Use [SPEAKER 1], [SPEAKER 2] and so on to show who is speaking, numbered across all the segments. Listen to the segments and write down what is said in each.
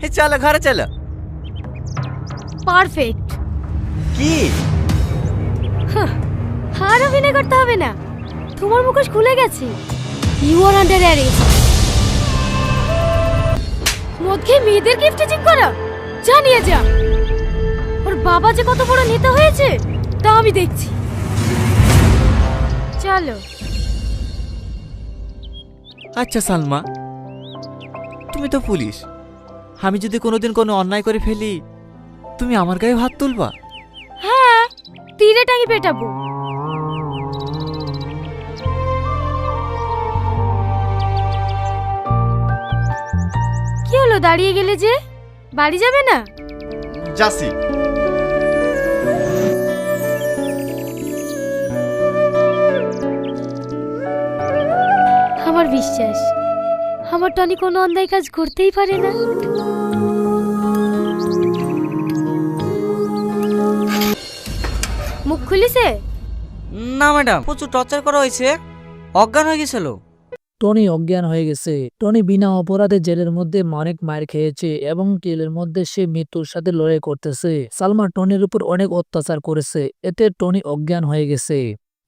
[SPEAKER 1] হে চলো ঘরে চলো।
[SPEAKER 2] পারফেক্ট।
[SPEAKER 1] কি?
[SPEAKER 2] আর অভিনয় করতে হবে না। তোমার মুখোশ খুলে গেছে। ইউ আর আন্ডার অ্যারেস্ট মদ খেয়ে মেয়েদের গিফট চেক করা। জানিয়ে যা। ওর বাবা যে কত বড় নেতা হয়েছে তা আমি দেখছি। চলো।
[SPEAKER 1] আচ্ছা সালমা। তুমি তো পুলিশ। আমি যদি কোনোদিন কোনো অন্যায় করে ফেলি তুমি আমার গায়ে হাত তুলবা।
[SPEAKER 2] হ্যাঁ তীরে টাঙি পেটাবো। কি হলো দাঁড়িয়ে গেলে যে? বাড়ি যাবে না?
[SPEAKER 3] যাসি
[SPEAKER 2] আমার বিশ্বাস আমার টনি কোনো অন্যায় কাজ করতেই পারে না। মুখ খুলিছে?
[SPEAKER 4] না ম্যাডাম প্রচুর টর্চার করা হয়েছে। অজ্ঞান হয়ে গেছিল।
[SPEAKER 5] টনি অজ্ঞান হয়ে গেছে। টনি বিনা অপরাধে জেলের মধ্যে অনেক মার খেয়েছে এবং জেলের মধ্যে সে মৃত্যুর সাথে লড়াই করতেছে। সালমা টনির উপর অনেক অত্যাচার করেছে। এতে টনি অজ্ঞান হয়ে গেছে।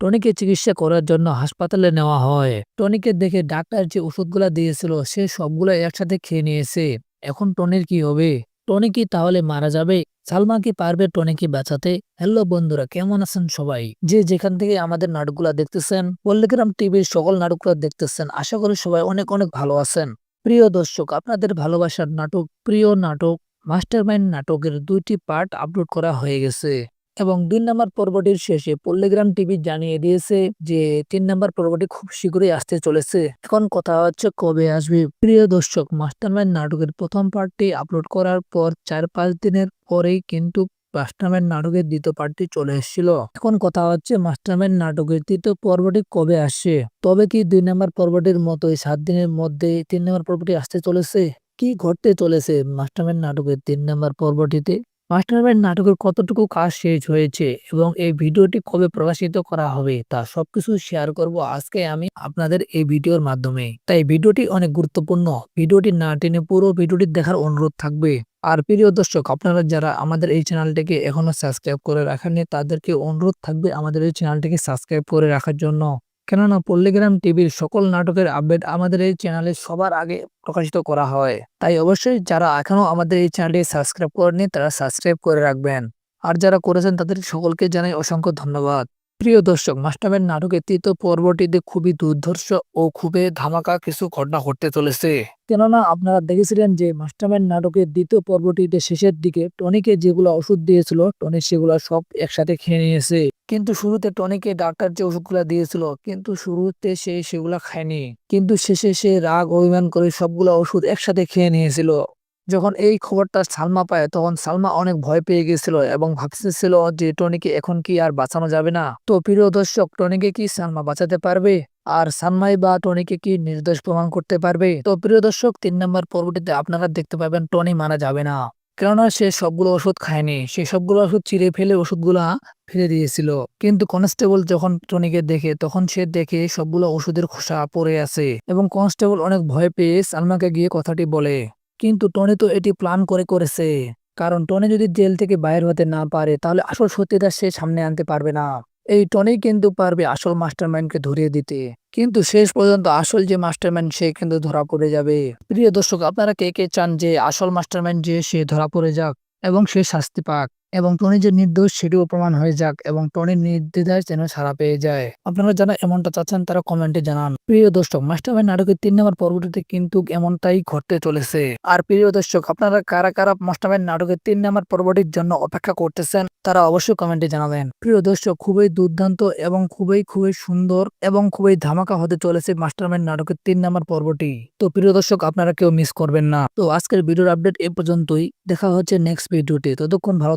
[SPEAKER 5] টনিকে চিকিৎসা করার জন্য হাসপাতালে নেওয়া হয়। টনিকে দেখে ডাক্তার যে ওষুধগুলা দিয়েছিল সে সবগুলো একসাথে খেয়ে নিয়েছে। এখন টনির কি হবে? টনি কি তাহলে মারা যাবে? সালমা কি পারবে টনিকে বাঁচাতে। হ্যালো বন্ধুরা, কেমন আছেন সবাই? যে যেখান থেকে আমাদের নাটকগুলা দেখতেছেন, পল্লিগ্রাম টিভির সকল নাটকগুলো দেখতেছেন, আশা করি সবাই অনেক অনেক ভালো আছেন। প্রিয় দর্শক, আপনাদের ভালোবাসার নাটক, প্রিয় নাটক, মাস্টারমাইন্ড নাটকের দুইটি পার্ট আপলোড করা হয়ে গেছে। এবং দুই নম্বর পর্বটির শেষে পল্লিগ্রাম টিভি জানিয়ে দিয়েছে যে তিন নম্বর পর্বটি খুব শীঘ্রই আসতে চলেছে। এখন কথা হচ্ছে কবে আসবে। প্রিয় দর্শক, মাস্টারমাইন্ড নাটকের প্রথম পার্টটি আপলোড করার পর চার পাঁচ দিনের পরেই কিন্তু মাস্টারম্যান নাটকের দ্বিতীয় পার্টটি চলে এসেছিল। এখন কথা হচ্ছে মাস্টারম্যান নাটকের তৃতীয় পর্বটি কবে আসছে তবে কি দুই নম্বর পর্বটির মতোই সাত দিনের মধ্যে তিন নম্বর পর্বটি আসতে চলেছে? কি ঘটতে চলেছে মাস্টারম্যান নাটকের তিন নম্বর পর্বটিতে? মাস্টারম্যান নাটকের কতটুকু কাজ শেষ হয়েছে এবং এই ভিডিওটি কবে প্রকাশিত করা হবে তা সবকিছু শেয়ার করব আজকে আমি আপনাদের এই ভিডিওর মাধ্যমে। তাই ভিডিওটি অনেক গুরুত্বপূর্ণ। ভিডিওটি না টেনে পুরো ভিডিওটি দেখার অনুরোধ থাকবে। আর প্রিয় দর্শক, আপনারা যারা আমাদের এই চ্যানেলটিকে এখনও সাবস্ক্রাইব করে রাখেননি, তাদেরকে অনুরোধ থাকবে আমাদের এই চ্যানেলটিকে সাবস্ক্রাইব করে রাখার জন্য। কেননা পল্লিগ্রাম টিভির সকল নাটকের আপডেট আমাদের এই চ্যানেলে সবার আগে প্রকাশিত করা হয়। তাই অবশ্যই যারা এখনও আমাদের এই চ্যানেলটি সাবস্ক্রাইব করেনি তারা সাবস্ক্রাইব করে রাখবেন। আর যারা করেছেন তাদের সকলকে জানাই অসংখ্য ধন্যবাদ। প্রিয় দর্শক মাস্টারম্যান নাটকের তৃতীয় পর্বটিতে খুবই দুর্ধর্ষ ও খুবই ধামাকা কিছু ঘটনা ঘটতে চলেছে। কেননা আপনারা দেখেছিলেন যে মাস্টারম্যান নাটকের দ্বিতীয় পর্বটিতে শেষের দিকে টনিকে যেগুলো ওষুধ দিয়েছিল টনি সেগুলো সব একসাথে খেয়ে নিয়েছে। কিন্তু শুরুতে টনিকে ডাক্তার যে ওষুধগুলো দিয়েছিল, কিন্তু শুরুতে সে সেগুলা খায়নি। কিন্তু শেষে সে রাগ, অভিমান করে সবগুলো ওষুধ একসাথে খেয়ে নিয়েছিল। যখন এই খবরটা সালমা পায়, তখন সালমা অনেক ভয় পেয়ে গেছিল এবং ভাবতেছিল যে টনিকে এখন কি আর বাঁচানো যাবে না। তো প্রিয় দর্শক, টনিকে কি সালমা বাঁচাতে পারবে? আর সালমাই বা টনিকে কি নির্দোষ প্রমাণ করতে পারবে? তো প্রিয় দর্শক, তিন নম্বর পর্বটিতে আপনারা দেখতে পাবেন টনি মারা যাবে না। কেননা সে সবগুলো ওষুধ খায়নি। সে সবগুলো ওষুধ চিরে ফেলে ওষুধগুলা ফেলে দিয়েছিল। কিন্তু কনস্টেবল যখন টনিকে দেখে, তখন সে দেখে সবগুলো ওষুধের খোসা পড়ে আছে এবং কনস্টেবল অনেক ভয় পেয়ে সালমাকে গিয়ে কথাটি বলে। কিন্তু টনি তো এটি প্ল্যান করে করেছে। কারণ টনি যদি জেল থেকে বাইর হতে না পারে, তাহলে আসল সত্যিটা সে সামনে আনতে পারবে না। এই টনি কিন্তু পারবে আসল মাস্টারম্যানকে ধরিয়ে দিতে। কিন্তু শেষ পর্যন্ত আসল যে মাস্টারম্যান সে কিন্তু ধরা পড়ে যাবে। প্রিয় দর্শক, আপনারা কে কে চান যে আসল মাস্টারম্যান যে সে ধরা পড়ে যাক এবং সে শাস্তি পাক? এবং টনি যে নির্দোষ সেটিও প্রমাণ হয়ে যাক এবং টনির নির্দ্বিধায় যেন ছাড়া পেয়ে যায়। আপনারা যারা এমনটা চাচ্ছেন, তারা কমেন্টে জানান। প্রিয় দর্শক, মাস্টারমাইন্ড নাটকের তিন নম্বর পর্বটিতে কিন্তু এমনটাই ঘটতে চলেছে। আর প্রিয় দর্শক, আপনারা কারা কারা মাস্টারমাইন্ড নাটকের তিন নম্বর পর্বটির জন্য অপেক্ষা করতেছেন, তারা অবশ্যই কমেন্টে জানাবেন। প্রিয় দর্শক, খুবই দুর্দান্ত এবং খুবই খুবই সুন্দর এবং খুবই ধামাকা হতে চলেছে মাস্টারমাইন্ড নাটকের তিন নম্বর পর্বটি। তো প্রিয় দর্শক, আপনারা কেউ মিস করবেন না। তো আজকের ভিডিওর আপডেট এ পর্যন্তই। দেখা হচ্ছে নেক্সট ভিডিওতে ততক্ষণ ভালো